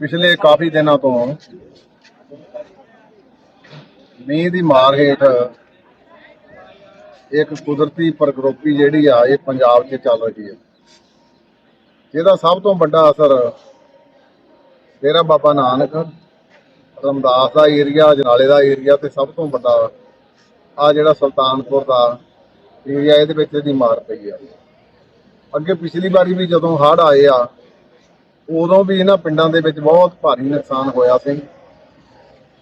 ਪਿਛਲੇ ਕਾਫੀ ਦਿਨਾਂ ਤੋਂ ਮੀਂਹ ਦੀ ਮਾਰ ਹੇਠ ਇੱਕ ਕੁਦਰਤੀ ਪ੍ਰਕ੍ਰਿਤੀ ਜਿਹੜੀ ਆ, ਇਹ ਪੰਜਾਬ 'ਚ ਚੱਲ ਰਹੀ ਹੈ। ਇਹਦਾ ਸਭ ਤੋਂ ਵੱਡਾ ਅਸਰ ਡੇਰਾ ਬਾਬਾ ਨਾਨਕ, ਰਮਦਾਸ ਦਾ ਏਰੀਆ, ਜਨਾਲੇ ਦਾ ਏਰੀਆ ਤੇ ਸਭ ਤੋਂ ਵੱਡਾ ਆ ਜਿਹੜਾ ਸੁਲਤਾਨਪੁਰ ਦਾ ਏਰੀਆ, ਇਹਦੇ ਵਿੱਚ ਇਹਦੀ ਮਾਰ ਪਈ ਆ। ਅੱਗੇ ਪਿਛਲੀ ਵਾਰੀ ਵੀ ਜਦੋਂ ਹੜ੍ਹ ਆਏ ਆ ਉਦੋਂ ਵੀ ਇਹਨਾਂ ਪਿੰਡਾਂ ਦੇ ਵਿੱਚ ਬਹੁਤ ਭਾਰੀ ਨੁਕਸਾਨ ਹੋਇਆ ਸੀ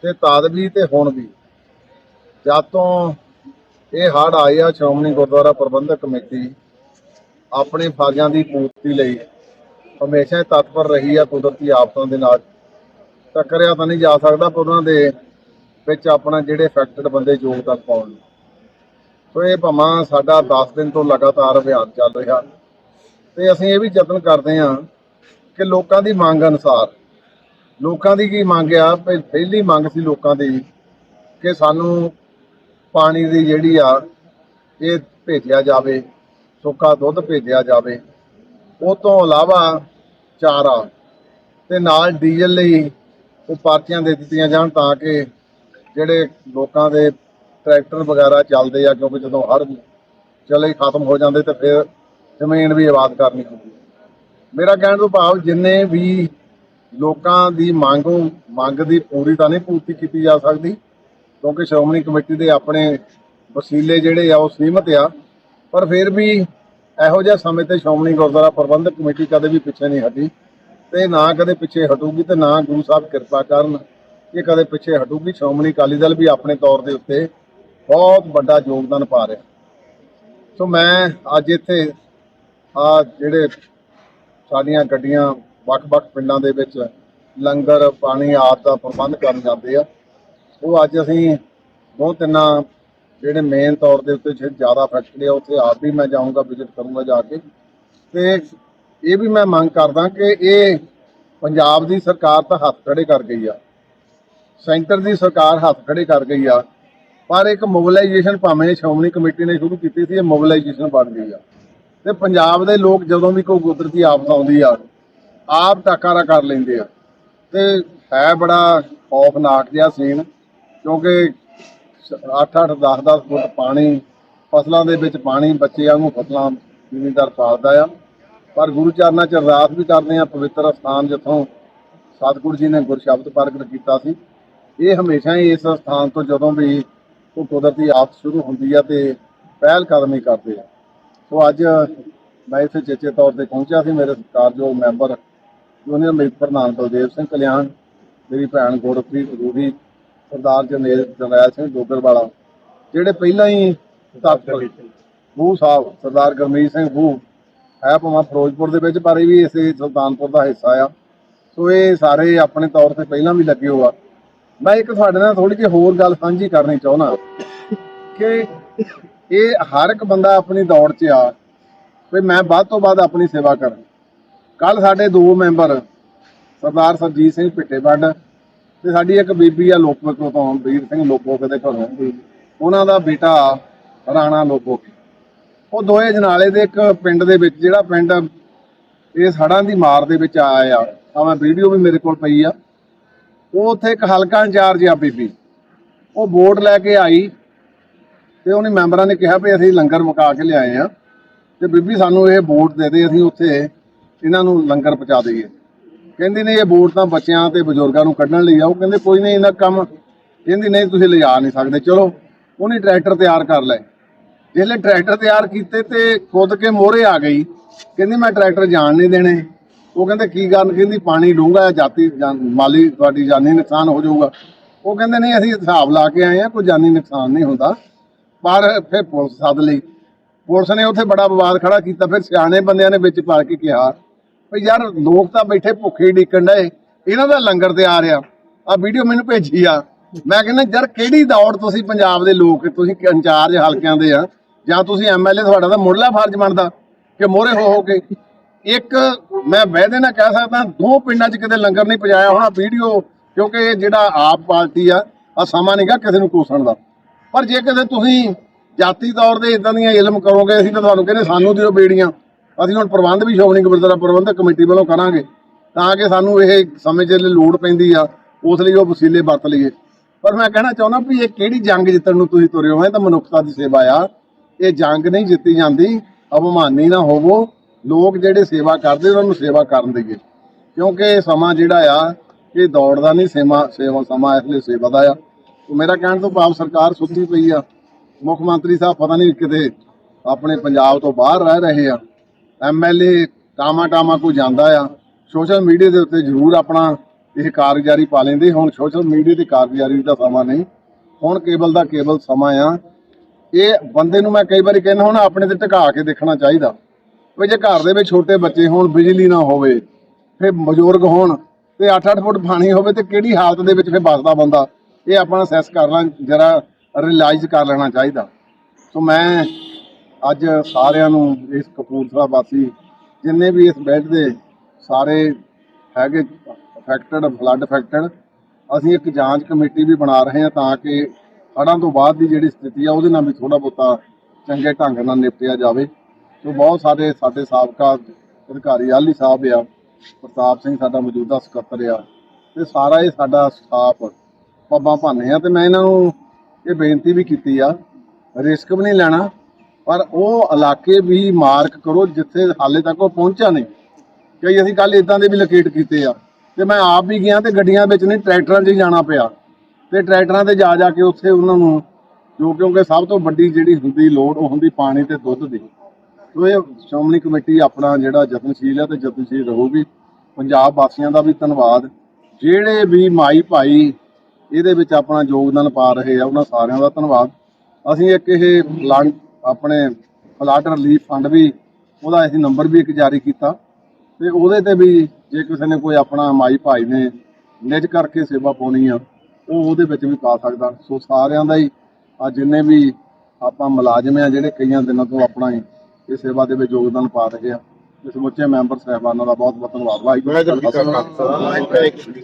ਤੇ ਤਦ ਵੀ ਤੇ ਹੁਣ ਵੀ। ਜਦ ਤੋਂ ਇਹ ਹੜ੍ਹ ਆਏ ਆ ਸ਼੍ਰੋਮਣੀ ਗੁਰਦੁਆਰਾ ਪ੍ਰਬੰਧਕ ਕਮੇਟੀ ਆਪਣੇ ਫਰਜ਼ਾਂ ਦੀ ਪੂਰਤੀ ਲਈ। ਹਮੇਸ਼ਾ ਹੀ ਤਤਪਰ ਰਹੀ ਆ ਕੁਦਰਤੀ ਆਫਤਾਂ ਦੇ ਨਾਲ। ਟੱਕਰਿਆ ਤਾਂ ਨਹੀਂ ਜਾ ਸਕਦਾ ਪਰ ਉਹਨਾਂ ਦੇ ਵਿੱਚ ਆਪਣਾ ਜਿਹੜੇ ਇਫੈਕਟਡ ਬੰਦੇ ਯੋਗਦਾਨ ਪਾਉਣ ਸੋ ਇਹ ਭਾਵਾਂ ਸਾਡਾ 10 ਦਿਨ ਤੋਂ ਲਗਾਤਾਰ ਅਭਿਆਨ ਚੱਲ ਰਿਹਾ। ਤੇ ਅਸੀਂ ਇਹ ਵੀ ਯਤਨ ਕਰਦੇ ਹਾਂ ਕਿ ਲੋਕਾਂ ਦੀ ਮੰਗ ਅਨੁਸਾਰ, ਲੋਕਾਂ ਦੀ ਕੀ ਮੰਗ ਆ? ਪਹਿ- ਪਹਿਲੀ ਮੰਗ ਸੀ ਲੋਕਾਂ ਦੀ ਕਿ ਸਾਨੂੰ ਪਾਣੀ ਦੀ ਜਿਹੜੀ ਆ, ਇਹ ਭੇਜਿਆ ਜਾਵੇ, ਸੁੱਕਾ ਦੁੱਧ ਭੇਜਿਆ ਜਾਵੇ। ਉਹ ਤੋਂ ਇਲਾਵਾ ਚਾਰਾ ਤੇ ਨਾਲ ਡੀਜ਼ਲ ਲਈ ਉਹ ਪਾਰਟੀਆਂ ਦੇ ਦਿੱਤੀਆਂ ਜਾਣ ਤਾਂ ਕਿ ਜਿਹੜੇ ਲੋਕਾਂ ਦੇ ਟਰੈਕਟਰ ਵਗੈਰਾ ਚੱਲਦੇ ਆ, ਕਿਉਂਕਿ ਜਦੋਂ ਹੜ ਚਲੇ ਖਤਮ ਹੋ ਜਾਂਦੇ ਤੇ ਫਿਰ ਜ਼ਮੀਨ ਵੀ ਆਬਾਦ ਕਰਨੀ ਹੁੰਦੀ। ਮੇਰਾ ਕਹਿਣ ਤੋਂ ਭਾਵ, ਜਿੰਨੇ ਵੀ ਲੋਕਾਂ ਦੀ ਮੰਗ ਮੰਗ ਦੀ ਪੂਰੀ ਤਾਂ ਨਹੀਂ ਪੂਰਤੀ ਕੀਤੀ ਜਾ ਸਕਦੀ, ਕਿਉਂਕਿ ਸ਼੍ਰੋਮਣੀ ਕਮੇਟੀ ਦੇ ਆਪਣੇ ਵਸੀਲੇ ਜਿਹੜੇ ਆ, ਉਹ ਸੀਮਤ ਆ। ਪਰ ਫਿਰ ਵੀ ਇਹੋ ਜਿਹਾ ਸਮੇਂ ਤੇ ਸ਼੍ਰੋਮਣੀ ਗੁਰਦੁਆਰਾ ਪ੍ਰਬੰਧਕ ਕਮੇਟੀ ਕਦੇ ਵੀ ਪਿੱਛੇ ਨਹੀਂ ਹਟੀ ਤੇ ਨਾ ਕਦੇ ਪਿੱਛੇ ਹਟੂਗੀ ਤੇ ਨਾ ਗੁਰੂ ਸਾਹਿਬ ਕਿਰਪਾ ਕਰਨ ਇਹ ਕਦੇ ਪਿੱਛੇ ਹਟੂਗੀ। ਸ਼੍ਰੋਮਣੀ ਅਕਾਲੀ ਦਲ ਵੀ ਆਪਣੇ ਤੌਰ ਦੇ ਉੱਤੇ ਬਹੁਤ ਵੱਡਾ ਯੋਗਦਾਨ ਪਾ ਰਿਹਾ। ਸੋ ਮੈਂ ਅੱਜ ਇੱਥੇ ਆ ਜਿਹੜੇ ਸਾਡੀਆਂ ਗੱਡੀਆਂ ਵੱਖ-ਵੱਖ ਪਿੰਡਾਂ ਦੇ ਵਿੱਚ ਲੰਗਰ, ਪਾਣੀ ਆਦਿ ਦਾ ਪ੍ਰਬੰਧ ਕਰਨ ਜਾਂਦੇ ਆ। ਉਹ ਅੱਜ ਅਸੀਂ ਦੋ ਤਿੰਨਾਂ ਜਿਹੜੇ ਮੇਨ ਤੌਰ ਦੇ ਉੱਤੇ ਜਿਹੜੇ ਜ਼ਿਆਦਾ ਫੈਕਟਰੀ ਆ, ਉੱਥੇ ਆਪ ਵੀ ਮੈਂ ਜਾਊਂਗਾ ਵਿਜ਼ਿਟ ਕਰੂੰਗਾ ਜਾ ਕੇ। ਤੇ ਇਹ ਵੀ ਮੈਂ ਮੰਗ ਕਰਦਾ ਕਿ ਇਹ ਪੰਜਾਬ ਦੀ ਸਰਕਾਰ ਤਾਂ ਹੱਥ ਖੜੇ ਕਰ ਗਈ ਆ। ਸੈਂਟਰ ਦੀ ਸਰਕਾਰ ਹੱਥ ਖੜੇ ਕਰ ਗਈ ਆ। ਪਰ ਇੱਕ ਮੋਬਿਲਾਈਜੇਸ਼ਨ ਭਾਵੇਂ ਸ਼੍ਰੋਮਣੀ ਕਮੇਟੀ ਨੇ ਸ਼ੁਰੂ ਕੀਤੀ ਸੀ, ਇਹ ਮੋਬਿਲਾਈਜੇਸ਼ਨ ਬਣ ਗਈ ਆ। ਤੇ ਪੰਜਾਬ ਦੇ ਲੋਕ ਜਦੋਂ ਵੀ ਕੋਈ ਕੁਦਰਤੀ ਆਫਤ ਆਉਂਦੀ ਆ, ਆਪ ਟਾਕਾਰਾ ਕਰ ਲੈਂਦੇ ਆ। ਤੇ ਹੈ ਬੜਾ ਖੌਫਨਾਕ ਜਿਹਾ ਸੀਨ ਕਿਉਂਕਿ 8-8 10-10 ਫੁੱਟ ਪਾਣੀ, ਫਸਲਾਂ ਦੇ ਵਿੱਚ ਪਾਣੀ ਬੱਚੇ ਵਾਂਗੂ ਫਸਲਾਂ ਜ਼ਿਮੀਂਦਾਰ ਪਾਲਦਾ ਆ। ਪਰ ਗੁਰੂ ਚਰਨਾਂ 'ਚ ਅਰਦਾਸ ਵੀ ਕਰਦੇ ਆ, ਪਵਿੱਤਰ ਸਥਾਨ ਜਿੱਥੋਂ ਸਤਿਗੁਰੂ ਜੀ ਨੇ ਗੁਰਸ਼ਬਦ ਪ੍ਰਗਟ ਕੀਤਾ ਸੀ। ਇਹ ਹਮੇਸ਼ਾ ਹੀ ਇਸ ਸਥਾਨ ਤੋਂ ਜਦੋਂ ਵੀ ਕੋਈ ਕੁਦਰਤੀ ਆਫਤ ਸ਼ੁਰੂ ਹੁੰਦੀ ਆ ਤੇ ਪਹਿਲ ਕਦਮੀ ਕਰਦੇ ਆ। ਸੋ ਅੱਜ ਮੈਂ ਇੱਥੇ ਚੇਚੇ ਤੌਰ ਤੇ ਪਹੁੰਚਿਆ ਸੀ, ਮੇਰੇ ਸਤਿਕਾਰਯੋਗ ਮੈਂਬਰ ਯੂਨੀਅਨ ਮੀਤ ਪ੍ਰਧਾਨ ਬਲਦੇਵ ਸਿੰਘ ਕਲਿਆਣ, ਮੇਰੀ ਭੈਣ ਗੁਰਪ੍ਰੀਤ ਰੂਹੀ ਸਰਦਾਰ ਜਨੇਲ ਜਰਨੈਲ ਸਿੰਘ ਡੋਗਰਵਾਲਾ, ਜਿਹੜੇ ਪਹਿਲਾਂ ਹੀ ਤਖਤ ਬੂ ਸਾਹਿਬ ਸਰਦਾਰ ਗਰਮੀਤ ਸਿੰਘ ਬੂ ਹੈ ਭਾਵੇਂ ਫਿਰੋਜ਼ਪੁਰ ਦੇ ਵਿੱਚ, ਪਰ ਇਹ ਵੀ ਇਸੇ ਸੁਲਤਾਨਪੁਰ ਦਾ ਹਿੱਸਾ ਆ। ਸੋ ਇਹ ਸਾਰੇ ਆਪਣੇ ਤੌਰ ਤੇ ਪਹਿਲਾਂ ਵੀ ਲੱਗੇ ਹੋਆ ਮੈਂ ਇੱਕ ਤੁਹਾਡੇ ਨਾਲ ਥੋੜੀ ਜਿਹੀ ਹੋਰ ਗੱਲ ਸਾਂਝੀ ਕਰਨੀ ਚਾਹੁੰਦਾ ਕਿ ਇਹ ਹਰ ਇੱਕ ਬੰਦਾ ਆਪਣੀ ਦੌੜ 'ਚ ਆ ਵੀ ਮੈਂ ਵੱਧ ਤੋਂ ਵੱਧ ਆਪਣੀ ਸੇਵਾ ਕਰਾਂ। ਕੱਲ ਸਾਡੇ ਦੋ ਮੈਂਬਰ ਸਰਦਾਰ ਸਰਜੀਤ ਸਿੰਘ ਪਿੱਟੇਵੱਡ ਤੇ ਸਾਡੀ ਇੱਕ ਬੀਬੀ ਆ ਲੋਕੋ ਤੋਂ ਵੀਰ ਸਿੰਘ ਲੋਕੋ ਦੇ ਘਰੋਂ। ਉਹਨਾਂ ਦਾ ਬੇਟਾ ਰਾਣਾ ਲੋਕੋ ਉਹ ਦੋਏ ਜਨਾਲੇ ਦੇ ਇੱਕ ਪਿੰਡ ਦੇ ਵਿੱਚ ਜਿਹੜਾ ਪਿੰਡ ਇਹ ਹੜ੍ਹਾਂ ਦੀ ਮਾਰ ਦੇ ਵਿੱਚ ਆਇਆ ਆ। ਮੈਂ ਵੀਡੀਓ ਵੀ ਮੇਰੇ ਕੋਲ ਪਈ ਆ। ਉਹ ਉੱਥੇ ਇੱਕ ਹਲਕਾ ਇੰਚਾਰਜ ਆ ਬੀਬੀ। ਉਹ ਵੋਟ ਲੈ ਕੇ ਆਈ। ਤੇ ਉਹਨੇ ਮੈਂਬਰਾਂ ਨੇ ਕਿਹਾ ਵੀ ਅਸੀਂ ਲੰਗਰ ਮੁਕਾ ਕੇ ਲਿਆਏ ਆ ਤੇ ਬੀਬੀ ਸਾਨੂੰ ਇਹ ਵੋਟ ਦੇ ਦੇ, ਅਸੀਂ ਉੱਥੇ ਇਹਨਾਂ ਨੂੰ ਲੰਗਰ ਪਹੁੰਚਾ ਦਈਏ। ਕਹਿੰਦੀ ਨਹੀਂ, ਇਹ ਵੋਟ ਤਾਂ ਬੱਚਿਆਂ ਤੇ ਬਜ਼ੁਰਗਾਂ ਨੂੰ ਕੱਢਣ ਲਈ ਆ। ਉਹ ਕਹਿੰਦੇ ਕੋਈ ਨਹੀਂ, ਇਹਨਾਂ ਕੰਮ ਕਹਿੰਦੀ ਨਹੀਂ, ਤੁਸੀਂ ਲਿਜਾ ਨਹੀਂ ਸਕਦੇ। ਚਲੋ, ਉਹਨੇ ਟਰੈਕਟਰ ਤਿਆਰ ਕਰ ਲਏ। ਜਿਹੜੇ ਟਰੈਕਟਰ ਤਿਆਰ ਕੀਤੇ ਤੇ ਖੁਦ ਕੇ ਮੋਹਰੇ ਆ ਗਈ। ਕਹਿੰਦੀ ਮੈਂ ਟਰੈਕਟਰ ਜਾਣ ਨਹੀਂ ਦੇਣੇ। ਉਹ ਕਹਿੰਦੇ, ਕੀ ਕਰਨ? ਕਹਿੰਦੀ ਪਾਣੀ ਡੂੰਘਾ ਹੈ ਜਾਤੀ ਜਾਨ- ਮਾਲੀ ਤੁਹਾਡੀ ਜਾਨੀ ਨੁਕਸਾਨ ਹੋ ਜਾਊਗਾ। ਉਹ ਕਹਿੰਦੇ, ਨਹੀਂ, ਅਸੀਂ ਹਿਸਾਬ ਲਾ ਕੇ ਆਏ ਆ, ਕੋਈ ਜਾਨੀ ਨੁਕਸਾਨ ਨਹੀਂ ਹੁੰਦਾ। ਪਰ ਫਿਰ ਪੁਲਿਸ ਸੱਦ ਲਈ। ਪੁਲਿਸ ਨੇ ਉੱਥੇ ਬੜਾ ਵਿਵਾਦ ਖੜਾ ਕੀਤਾ। ਫਿਰ ਸਿਆਣੇ ਬੰਦਿਆਂ ਨੇ ਵਿੱਚ ਪਾ ਕੇ ਕਿਹਾ ਵੀ ਯਾਰ ਲੋਕ ਤਾਂ ਬੈਠੇ ਭੁੱਖੇ ਡੀਕਣ ਡਏ। ਇਹਨਾਂ ਦਾ ਲੰਗਰ ਤਿਆਰ ਆ। ਆ ਵੀਡੀਓ ਮੈਨੂੰ ਭੇਜੀ ਆ। ਮੈਂ ਕਹਿੰਦਾ, ਯਾਰ ਕਿਹੜੀ ਦੌੜ ਤੁਸੀਂ ਪੰਜਾਬ ਦੇ ਲੋਕ, ਤੁਸੀਂ ਇੰਚਾਰਜ ਹਲਕਿਆਂ ਦੇ ਆ? ਜਾਂ ਤੁਸੀਂ ਐਮਐਲਏ ਤੁਹਾਡਾ ਤਾਂ ਮੁੱਢਲਾ ਫਰਜ਼ ਬਣਦਾ ਕਿ ਮੋਹਰੇ ਹੋ ਹੋ ਕੇ? ਇੱਕ ਮੈਂ ਵਾਅਦੇ ਨਾਲ ਕਹਿ ਸਕਦਾ, ਦੋ ਪਿੰਡਾਂ 'ਚ ਕਿਤੇ ਲੰਗਰ ਨਹੀਂ ਪਜਾਇਆ ਹੋਣਾ ਵੀਡੀਓ, ਕਿਉਂਕਿ ਜਿਹੜਾ ਆਪ ਪਾਰਟੀ ਆ ਆ ਸਮਾਂ ਨਹੀਂਗਾ ਕਿਸੇ ਨੂੰ ਕੋਸਣ ਦਾ। ਪਰ ਜੇ ਕਦੇ ਤੁਸੀਂ ਜਾਤੀ ਤੌਰ ਤੇ ਇਦਾਂ ਦੀਆਂ ਇਲਮ ਕਰੋਗੇ, ਅਸੀਂ ਤਾਂ ਤੁਹਾਨੂੰ ਕਹਿੰਦੇ ਸਾਨੂੰ ਦਿਓ ਬੇੜੀਆਂ। ਅਸੀਂ ਹੁਣ ਪ੍ਰਬੰਧ ਵੀ ਸ਼੍ਰੋਮਣੀ ਗੁਰਦੁਆਰਾ ਪ੍ਰਬੰਧਕ ਕਮੇਟੀ ਵੱਲੋਂ ਕਰਾਂਗੇ, ਤਾਂ ਕਿ ਸਾਨੂੰ ਇਹ ਸਮੇਂ ਦੇ ਲੋੜ ਪੈਂਦੀ ਆ, ਉਸ ਲਈ ਉਹ ਵਸੀਲੇ ਵਰਤ ਲਈਏ। ਪਰ ਮੈਂ ਕਹਿਣਾ ਚਾਹੁੰਦਾ ਵੀ ਇਹ ਕਿਹੜੀ ਜੰਗ ਜਿੱਤਣ ਨੂੰ ਤੁਸੀਂ ਤੁਰੇ ਹੋ, ਇਹ ਤਾਂ ਮਨੁੱਖਤਾ ਦੀ ਸੇਵਾ ਆ। ਇਹ ਜੰਗ ਨਹੀਂ ਜਿੱਤੀ ਜਾਂਦੀ ਅਭਿਮਾਨੀ ਨਾ ਹੋਵੋ, ਲੋਕ ਜਿਹੜੇ ਸੇਵਾ ਕਰਦੇ, ਉਹਨਾਂ ਨੂੰ ਸੇਵਾ ਕਰਨ ਦੇਈਏ ਕਿਉਂਕਿ ਸਮਾਂ ਜਿਹੜਾ ਆ, ਇਹ ਦੌੜ ਦਾ ਨਹੀਂ, ਸੇਵਾ ਸੇਵਾ ਸਮਾਂ ਇਸ ਲਈ ਸੇਵਾ ਦਾ ਆ। ਮੇਰਾ ਕਹਿਣ ਤੋਂ ਭਾਵ ਸਰਕਾਰ ਸੁੱਤੀ ਪਈ ਆ। ਮੁੱਖ ਮੰਤਰੀ ਸਾਹਿਬ ਪਤਾ ਨਹੀਂ ਕਿਤੇ ਆਪਣੇ ਪੰਜਾਬ ਤੋਂ ਬਾਹਰ ਰਹਿ ਰਹੇ ਆ। ਐਮਐਲਏ ਟਾਮਾ ਟਾਮਾ ਕੋਈ ਜਾਂਦਾ ਆ। ਸੋਸ਼ਲ ਮੀਡੀਆ ਦੇ ਉੱਤੇ ਜ਼ਰੂਰ ਆਪਣਾ ਇਹ ਕਾਰਗੁਜ਼ਾਰੀ ਪਾ ਲੈਂਦੇ। ਹੁਣ ਸੋਸ਼ਲ ਮੀਡੀਆ ਦੀ ਕਾਰਗੁਜ਼ਾਰੀ ਦਾ ਸਮਾਂ ਨਹੀਂ। ਹੁਣ ਕੇਬਲ ਦਾ ਕੇਬਲ ਸਮਾਂ ਆ। ਇਹ ਬੰਦੇ ਨੂੰ ਮੈਂ ਕਈ ਵਾਰੀ ਕਹਿੰਦਾ ਹੁਣ ਆਪਣੇ ਤੇ ਟਿਕਾ ਕੇ ਦੇਖਣਾ ਚਾਹੀਦਾ। ਵੀ ਜੇ ਘਰ ਦੇ ਵਿੱਚ ਛੋਟੇ ਬੱਚੇ ਹੋਣ, ਬਿਜਲੀ ਨਾ ਹੋਵੇ, ਫਿਰ ਬਜ਼ੁਰਗ ਹੋਣ ਤੇ 8-8 ਫੁੱਟ ਪਾਣੀ ਹੋਵੇ ਤੇ ਕਿਹੜੀ ਹਾਲਤ ਦੇ ਵਿੱਚ ਫਿਰ ਬਸਦਾ ਬੰਦਾ? ਇਹ ਆਪਣਾ ਅਸੈਸ ਕਰ ਲਾਂ, ਜਰਾ ਰਿਅਲਾਈਜ਼ ਕਰ ਲੈਣਾ ਚਾਹੀਦਾ। ਸੋ ਮੈਂ ਅੱਜ ਸਾਰਿਆਂ ਨੂੰ, ਇਸ ਕਪੂਰਥਲਾ ਵਾਸੀ, ਜਿੰਨੇ ਵੀ ਇਸ ਬੈੱਡ ਦੇ ਸਾਰੇ ਹੈਗੇ ਅਫੈਕਟਡ ਫਲੱਡ ਅਫੈਕਟਡ ਅਸੀਂ ਇੱਕ ਜਾਂਚ ਕਮੇਟੀ ਵੀ ਬਣਾ ਰਹੇ ਹਾਂ ਤਾਂ ਕਿ ਹੜ੍ਹਾਂ ਤੋਂ ਬਾਅਦ ਦੀ ਜਿਹੜੀ ਸਥਿਤੀ ਆ, ਉਹਦੇ ਨਾਲ ਵੀ ਥੋੜਾ ਬਹੁਤਾ ਚੰਗੇ ਢੰਗ ਨਾਲ ਨਿਪਟਿਆ ਜਾਵੇ। ਸੋ ਬਹੁਤ ਸਾਰੇ ਸਾਡੇ ਸਾਬਕਾ ਅਧਿਕਾਰੀ, ਆਲੀ ਸਾਹਿਬ ਆ, ਪ੍ਰਤਾਪ ਸਿੰਘ ਸਾਡਾ ਮੌਜੂਦਾ ਸਕੱਤਰ ਆ, ਤੇ ਸਾਰਾ ਇਹ ਸਾਡਾ ਸਟਾਫ ਪੱਬਾਂ ਭਾਨੇ ਆ ਤੇ ਮੈਂ ਇਹਨਾਂ ਨੂੰ ਇਹ ਬੇਨਤੀ ਵੀ ਕੀਤੀ ਆ ਰਿਸਕ ਵੀ ਨਹੀਂ ਲੈਣਾ, ਪਰ ਉਹ ਇਲਾਕੇ ਵੀ ਮਾਰਕ ਕਰੋ ਜਿੱਥੇ ਹਾਲੇ ਤੱਕ ਉਹ ਪਹੁੰਚਿਆ ਨਹੀਂ। ਕਈ ਅਸੀਂ ਕੱਲ ਇਦਾਂ ਦੇ ਵੀ ਲੋਕੇਟ ਕੀਤੇ ਆ, ਤੇ ਮੈਂ ਆਪ ਵੀ ਗਿਆ ਤੇ ਗੱਡੀਆਂ ਵਿੱਚ ਨਹੀਂ, ਟਰੈਕਟਰਾਂ 'ਚ ਹੀ ਜਾਣਾ ਪਿਆ। ਤੇ ਟਰੈਕਟਰਾਂ ਤੇ ਜਾ ਜਾ ਕੇ ਉੱਥੇ ਉਹਨਾਂ ਨੂੰ, ਜੋ ਕਿਉਂਕਿ ਸਭ ਤੋਂ ਵੱਡੀ ਜਿਹੜੀ ਹੁੰਦੀ ਲੋੜ, ਉਹ ਹੁੰਦੀ ਪਾਣੀ ਤੇ ਦੁੱਧ ਦੀ। ਸੋ ਇਹ ਸ਼੍ਰੋਮਣੀ ਕਮੇਟੀ ਆਪਣਾ ਜਿਹੜਾ ਯਤਨਸ਼ੀਲ ਹੈ ਤੇ ਯਤਨਸ਼ੀਲ ਰਹੂਗੀ। ਪੰਜਾਬ ਵਾਸੀਆਂ ਦਾ ਵੀ ਧੰਨਵਾਦ। ਜਿਹੜੇ ਵੀ ਮਾਈ ਭਾਈ ਇਹਦੇ ਵਿੱਚ ਆਪਣਾ ਯੋਗਦਾਨ ਪਾ ਰਹੇ ਆ, ਉਹਨਾਂ ਸਾਰਿਆਂ ਦਾ ਧੰਨਵਾਦ। ਅਸੀਂ ਇੱਕ ਇਹ ਪਲਾਂਟ ਆਪਣੇ ਫਲੱਡ ਰਿਲੀਫ ਫੰਡ ਵੀ, ਉਹਦਾ ਅਸੀਂ ਨੰਬਰ ਵੀ ਇੱਕ ਜਾਰੀ ਕੀਤਾ। ਤੇ ਉਹਦੇ ਤੇ ਵੀ ਜੇ ਕਿਸੇ ਨੇ ਕੋਈ ਆਪਣਾ ਮਾਈ ਭਾਈ ਨੇ ਨਿੱਜ ਕਰਕੇ ਸੇਵਾ ਪਾਉਣੀ ਆ, ਉਹ ਉਹਦੇ ਵਿੱਚ ਵੀ ਪਾ ਸਕਦਾ। ਸੋ ਸਾਰਿਆਂ ਦਾ ਹੀ ਆ ਜਿੰਨੇ ਵੀ ਆਪਾਂ ਮੁਲਾਜ਼ਮ ਆ, ਜਿਹੜੇ ਕਈਆਂ ਦਿਨਾਂ ਤੋਂ ਆਪਣਾ ਹੀ ਇਹ ਸੇਵਾ ਦੇ ਵਿੱਚ ਯੋਗਦਾਨ ਪਾ ਰਹੇ ਆ ਤੇ ਸਮੁੱਚੇ ਮੈਂਬਰ ਸਹਿਬਾਨਾਂ ਦਾ ਬਹੁਤ ਬਹੁਤ ਧੰਨਵਾਦ। ਵਾਹਿਗੁਰੂ ਜੀ ਕਾ ਖਾਲਸਾ। ਵਾਹਿਗੁਰੂ ਜੀ